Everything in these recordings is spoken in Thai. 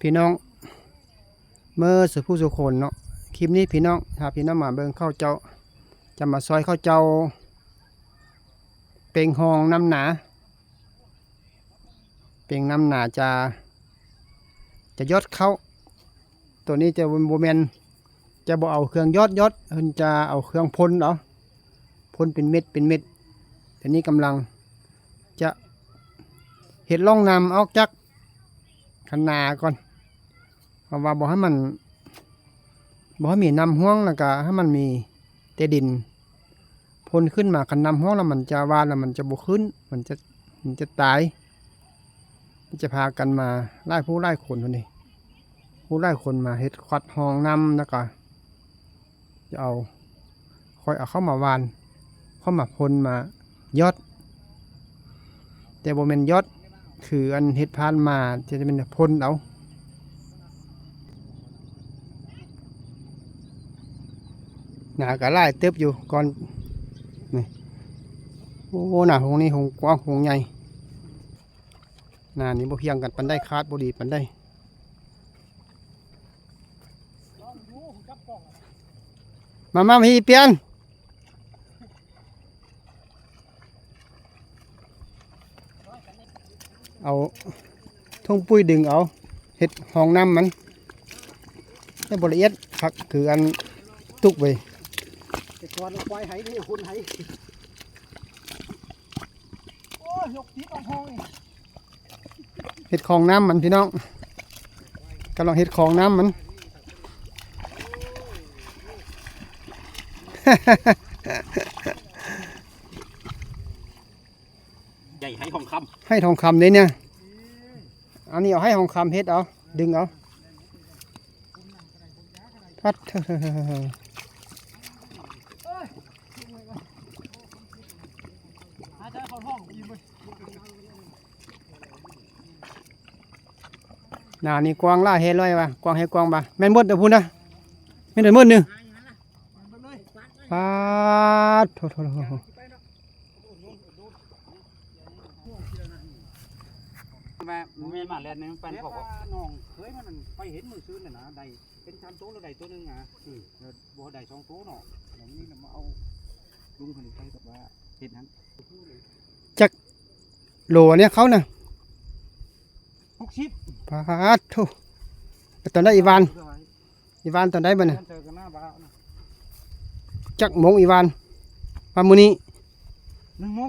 พี่น้องเมื่อสุผู้สุคนเนาะคลิปนี้พี่น้องถ้าพี่น้องมาเบิ่งเข้าวเจ้า จะมาซอยข้าวเจ้า เป็งหองน้ำหนา เป็งน้ำหนาจะจะยอดเข้า ตัวนี้จะโบแมนจะบ่เอาเครื่องยอดยอดเพิ่นจะเอาเครื่องพ่นเอาพ่นเป็นเม็ดเป็นเม็ดแต่นี้กำลังจะเห็ดล่องนำออกจากคันนาก่อน ราะว่าบ่ให้มันบ่ให้มีน้ำห้วงแล้วก็ให้มันมีแต่ดินพ่นขึ้นมาคันน้ำห้วงแล้วมันจะวานแล้วมันจะบ่ขึ้น มันจะมันจะตายมันจะพากันมาไล่ผู้ไล่คนคนนี้ผู้ไล่คนมาเฮ็ดควัดห้องน้ำแล้วก็จะเอาคอยเอาเข้ามาวาน เข้ามาพ่นมายอด แต่บ่แม่นยอดคืออันเฮ็ดพานมาจะเป็นพ่นเอา หนากะไล่เติบอยู่ก่อนนี่โอ้หนาหงนี่หงกว้างหงใหญ่หนานี้บ่เพียงกันปันได้คาดบ่ดีปันได้มามาพี่เปลี่ยนเอาทุ่งปุ้ยดึงเอาเห็ดห้องน้ำมันให้บละเอียดคักคืออันตุกไป แต่ก่อนเราควายไหนี่คุณไหโอ้ยยกตีต้องห้องนี่เห็ดของน้ำมันพี่น้องกำลังเห็ดของน้ำมันใหญ่ให้ทองคให้ทองคำเลยเนี่ยอันนี้เอาให้ทองคำเห็ดเอาดึงเอาพัดเถอะำหาใจเขาห้องยิ้มเลย ห นานี่กวางล่าเฮ็ดร้อยวะกวางให้กวางบ่าแม่นหมดเดี๋ยวพูดนะแม่นเดี๋ยวหมดหนึ่งมันเลยปาดโถโถโถโถแม่ไม่มาแล้วนี่มันเป็นแต่พวกว่าน้องเคยมันไปเห็นมือซื้อน่ะนะใดเป็นชามโต๊ะแล้วใดตัวหนึงอะอืมแล้วบ่ใดสองโต๊ะเนาะอย่างนี้น่ะมาเอาลุงคนนี้ไปกับว่าเห็นนั้นโหลเนี่ยเขาน่ะห กสิบปาดโถแต่ตอนได้อีวานอีวานตอนได้บ่น่ะเจอกันหน้าบ้านนะจักโมงอีวานปามื้อนี้หนึ่งโมง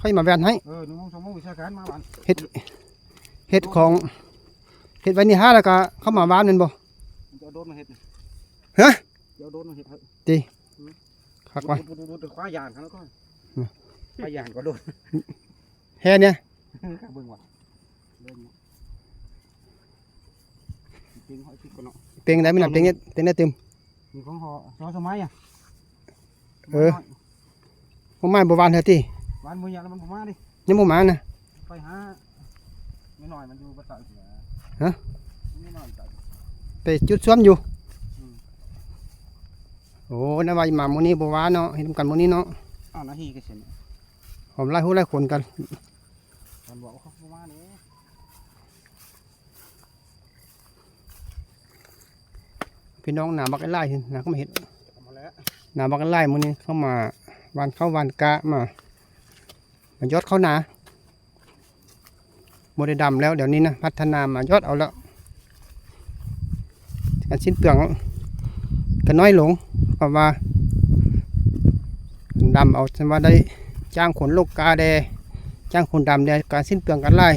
ค่อยมาแวนให้เออหนึ่งโมงสองโมงวิชาการมาบ้านเฮ็ดเฮ็ดของเฮ็ดไว้นี่ห้าแล้วก็เข้ามาวานแม่นบ่มันจะเอาโดนมาเห็ดนี่ฮะเดี๋ยวเอาโดนมาเห็ดให้คักไว้ดูดูดูดูคว้ายางกันแล้วก็อืมคว้ายางก็โดนแฮ่เนี่ยข้าเบิ่งว่ะ เล่นเนาะจริงหอยชิดก่อนเนาะเต็งได้มั้ยน่ะเต็งเนี่ยเต็งได้เต็มมีของหอรอสมัยอะเออผมมาบ่วานเฮาติบ้านมืออย่างแล้วมันผมมาดิยังบ่มานะไปหาไม่หน่อยมันอยู่ประตันเสียฮะไม่หน่อยจัดไปจุดซ่วมอยู่อืมโอ้น่าว่ามามื้อนี้บ่ว่าเนาะเฮ็ดนำกันมื้อนี้เนาะอ้าวนาทีก็เสร็จแล้วหอมไล่ฮู้ไล่คนกันมันบอกว่าเขาบ่มาเนี่ย พี่น้องหนาบักไอ้ไล่หนาก็มาเฮ็ดเอามาแล้วหนาบักไอ้ไล่มื้อนี้เข้ามาวานเข้าวานกะมามันยอดเข้าหนาบ่ได้ดำแล้วเดี๋ยวนี้นะพัฒนามายอดเอาแล้วการสิ้นเปลืองก็น้อยลงเพราะว่าดำเอาฉันว่าได้จ้างขนลูกกาแดจ้างขนดำแดการสิ้นเปลืองกันไล่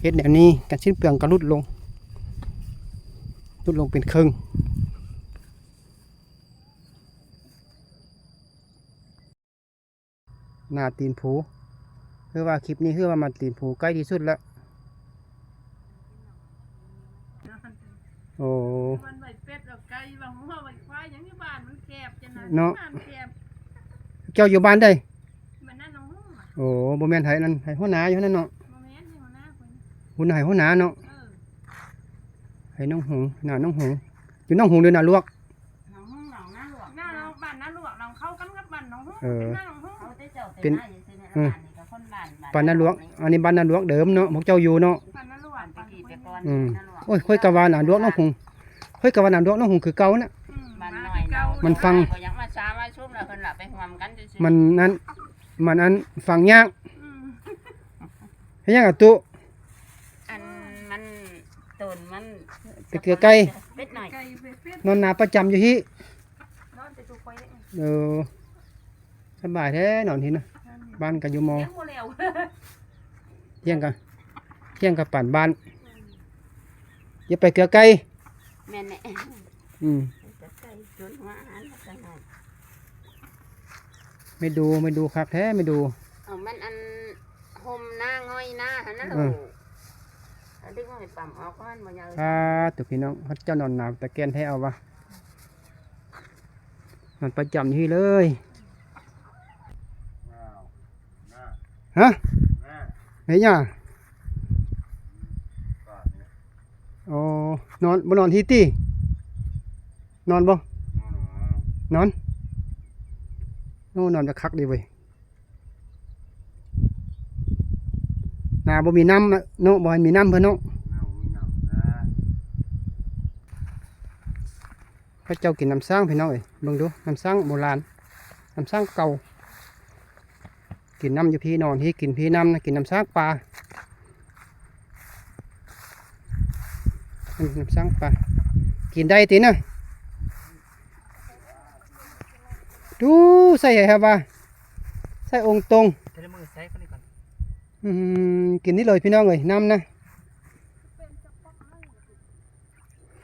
เฮ็ดแนวนี้การสิ้นเปลืองก็ลดลงลดลงเป็นครึ่ง น้าตีนผูคือว่าคลิปนี้คือว่ามันตีนผูใกล้ที่สุดแล้ว โอ้มันใบเป็ดเอาไก่บางหัวใบควายอย่างที่บ้านมันแคบจังนะเนาะบ้านแคบเจ้าอยู่บ้านได้มันนั่นน้องหุ้มอะโอ้บ่แม่นไห้นั่นไห้หัวหน้าอยู่นั่นเนาะโมเมนต์ที่หัวหน้าคนหุ่นไห้หัวหน้าเนาะเออไห้น้องหงหน้าน้องหงอยู่น้องหงเดือนน่ะลวกน้องหุ้มน้องน้าหลวงน้าเราบ้านน้าหลวงเราเข้ากันกับบ้านน้องหุ้มเออเป็นน้าน้องหุ้มเขาได้ เจ้าเป็นเป็นบ้านนี่ก็คนบ้านปานน่ะลวกอันนี้บ้านน่ะลวกเดิมเนาะพวกเจ้าอยู่เนาะบ้านน้าหลวงบ้านกี่คุแต่ก่อนอืมนั่นหรโอ้ยค่อยกะว่าหนาดวกน้องคงค่อยกะว่าหนาดวกน้องคงคือเก่าน่ะ มันน้อยเามันฟังบ่อยากมาช้ามาชุบแล้วเพิ่นล่ะไปห่วมกันซื่อๆมันนั้น มันอันฟังยากอืมเฮ็ดหยังอะตุอันมันต้นมันไปเกลือไก่เป็ดหน่อยไก่เป็ดเป็ดนอนนาประจำอยู่ที่นอนแต่ตัวไปเลยเออสบายแท้นอนที่นะ บ้านก็อยู่มอเลี้ยงโมเลวเที่ยงกันเที่ยงกับปั่นบ้านอย่าไปเกลือไก่แม่นแน่อืมจะไก่จนหัวอาหารมันก็น้อยไม่ดูไม่ดูคักแท้ไม่ดู เอามันอันห่มหน้าง่อยหน้าหั่นน่ะเอลูอกอันดึงให้ปั๊มออกก่อนบ่ยาวถ้าตัวพี่น้องเขาเจ้านอนหนาวตะแกนให้เอาวะมันประจำอยู่ที่เลย ฮะเฮ้ยย่าอ๋อนอนบ่นอนที่ตีนอนบ่นอนโน่นอนจะคักดีเว้ยนาบ่มีน้ำอะเนาะบ่ให้มีน้ำเพิ่นเนาะพระเจ้ากินน้ำสร้างพี่น้องเอ้ยเบิ่งดูน้ำสร้างโบราณน้ำสร้างเก่า กินน้ำอยู่พี่นอนที่กินพี่น้ำนะกินน้ำสร้างปลาอันนี้น้ำสร้างปลากินได้ตินะดูใส่ไงครับว่าใส่องค์ตรงเทเลมือใช้คนนี้ก่อนอืมกินนี่เลยพี่น้องเอ้ยน้ำนะ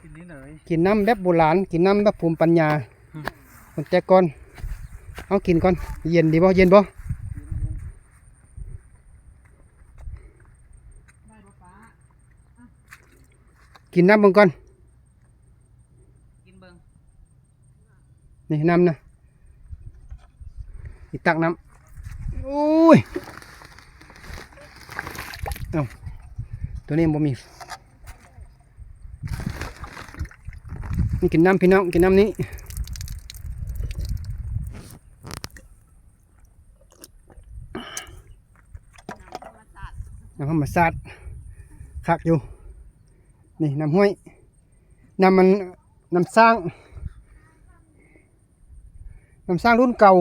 กินนี้เลยกินน้ำแบบโบราณกินน้ำแบบภูมิปัญญาคนแต่ก่อนเอากินก่อนเย็นดีบ่เย็นบ่ กินน้ำเบิ่งก่อนกินเบิ่งนี่น้ำนะอีตักน้ำโอ้ยเอาตัวนี้บ่มีนี่กินน้ำพี่น้องกินน้ำนี้น้ำธรรมชาติคักอยู่ นี่น้ำห้วยน้ำมันน้ำสร้างน้ำสร้างรุ่นเก่า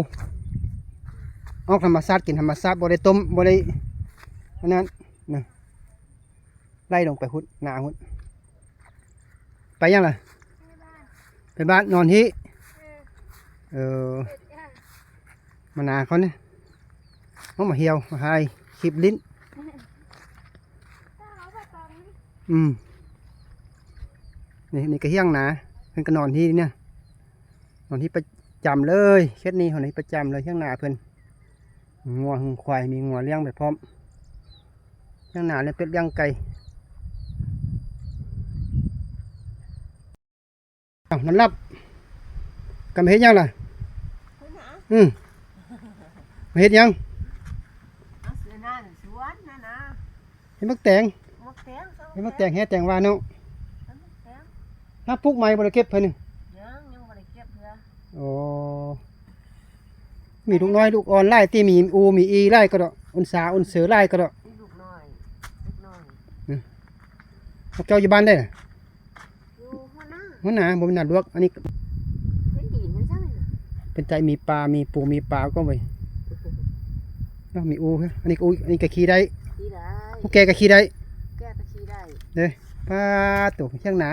เอาธรรมชาติกินธรรมชาติบ่ได้ต้มบ่ได้อันนั้นนะไล่ลงไปหุดหนาหุดไปยังล่ะไปบ้านนอนที่เออมานาเขาเนี่ยเขามาเหี่ยวมาหายคลิปลิ้นอืม นี่นี่ก็เฮี้ยงหนาเพิ่นก็นอนที่เนี่ยนอนที่ประจำเลยเคสนี้คนนี้ประจำเลยเฮี้ยงหนาเพิ่นงัวหึงควายมีงัวเลี้ยงไปพร้อมเฮี้ยงหนาเลี้ยงเป็ดเลี้ยงไก่เอ้านั่นรับกำมาเฮ็ดยังล่ะอืมมาเฮ็ดยังเอาเสือนั่นสวนนั่นนะเฮ็ดมักแตงมักแตงสองเฮ็ดมักแตงแฮ่แตงว่าเนาะมักแตง ถ้าปลูกไม้บ่ได้เก็บเพิ่นนี่ยังยังบ่ได้เก็บเพื่อโอ้มีลูกน้อยลูกอ่อนไล่ที่มีอูมีอีไล่ก็ดอกอุนสาอุนเสือไล่ก็ดอกมีลูกน้อยลูกน้อยพวกเจ้าอยู่บ้านได้น่ะอยู่หัวหน้าหัวหน้าบ่มีหน้าลวกอันนี้เป็นดินมันจังเลยเป็นใจมีปลา มีปูมีปลาก็ไว้เอ้ามีอูเฮ้ยอันนี้ก็อูอันนี้ก็ขี่ได้ขี่ได้พวกแกก็ขี่ได้แก้ตะขี่ได้เด้ปลาตัวเชียงหนา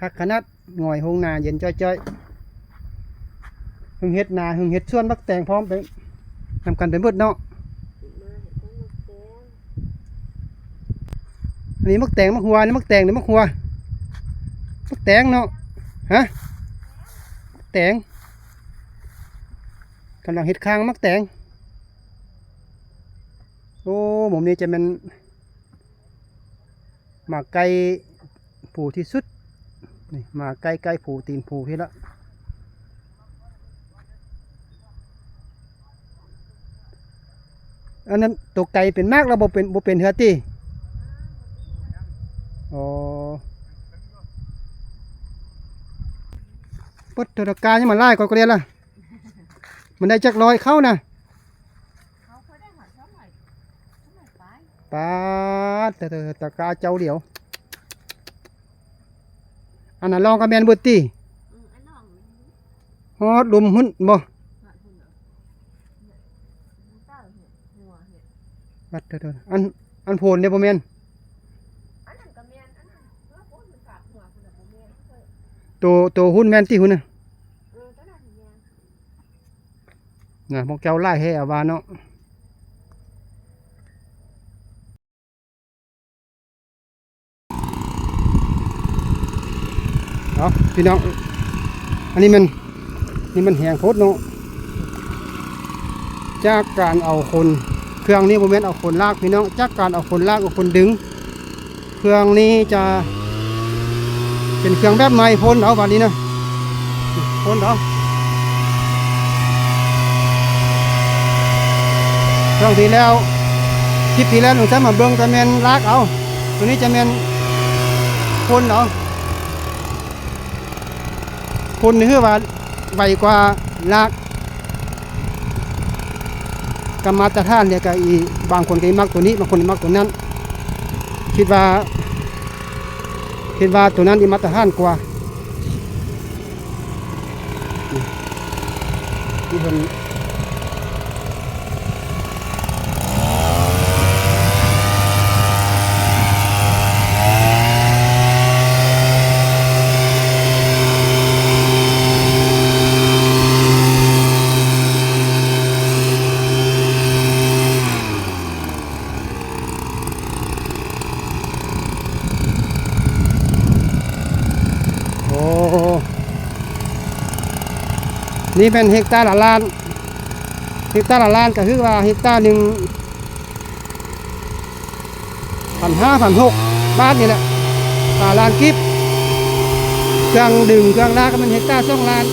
คักขนาดหง่อยหงนาเย็นจ้อยๆหึงเฮ็ดนาหึงเฮ็ดส่วนบักแตงพร้อมไปนำกันไปเบิดเนาะอันนี้มักแตงมักหัวนี่มักแตงนี่มักหัวมักแตงเนาะฮะมักแตงกำลังเฮ็ดข้างมักแตงโอ้หมอมนี้จะเป็นหมากไก่ผูที่สุด นี่หมาไก่ไก่ผูตีนผูที่ละอันนั้นตัวไก่เป็นมากแล้วบ่เป็นบ่เป็นเหือตีอ๋อปดตระการยังมาไล่ก่อนก็เรียนล่ะมันได้จักร้อยเข้านะเขาเคยได้หอยสองหอยสองหอยไปปาดแต่ตะกาเจ้าเดียว อันนั้นลองก็แม่นเบิดติอืมอันน้องฮอดลมหุ่นบ่หาพุ่นเหรอเนี่ยน้ำตาเห็ดหัวเห็ดบัดเด้อๆอันอันโพนเนี่ยบ่แม่นอันนั้นก็แม่นอันนั้นเออโอ้ยมันกาบหัวพุ่นน่ะบ่แม่นเอ้ยตัวตัวหุ่นแม่นติหุ่นน่ะเออตัวนั้นแม่นน่ะพวกเจ้าไล่ให้เอาว่าเนาะ เอาพี่น้อง อันนี้มันนี่มันแหงโพดเนาะจากการเอาคนเครื่องนี้บ่แม่นเอาคนลากพี่น้อง จากการเอาคนลากเอาคนดึง เครื่องนี้จะเป็นเครื่องแบบใหม่พ่นเอาแบัดนี้นะพ่นเอาเครื่องที่แล้วคลิปที่แล้วหนูจะมาเบิ่งจะแม่นลากเอาตัวนี้จะแม่นพ่นเอา คนนี่คือว่าไวกว่าลากกรรมาตท่านเนี่ยก็อีบางคนก็มักตัวนี้บางคนมักตัวนั้น คิดว่าคิดว่าตัวนั้นอีมาตท่านกว่านี่นี่เพิ่นโอ้ นี่เป็นเฮกตาร์ละล้าน เฮกตาร์ละล้านก็คือว่าเฮกตาร์หนึ่งพันห้าพันหกบาทนี่แหละตาล้านกิฟเครื่องดึงเครื่องลากก็มันเฮกตาร์สองล้าน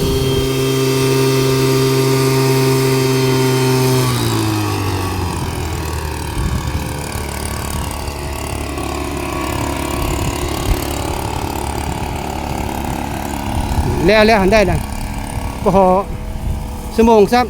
แล้วแล้วหันได้นะ พอสมองซับ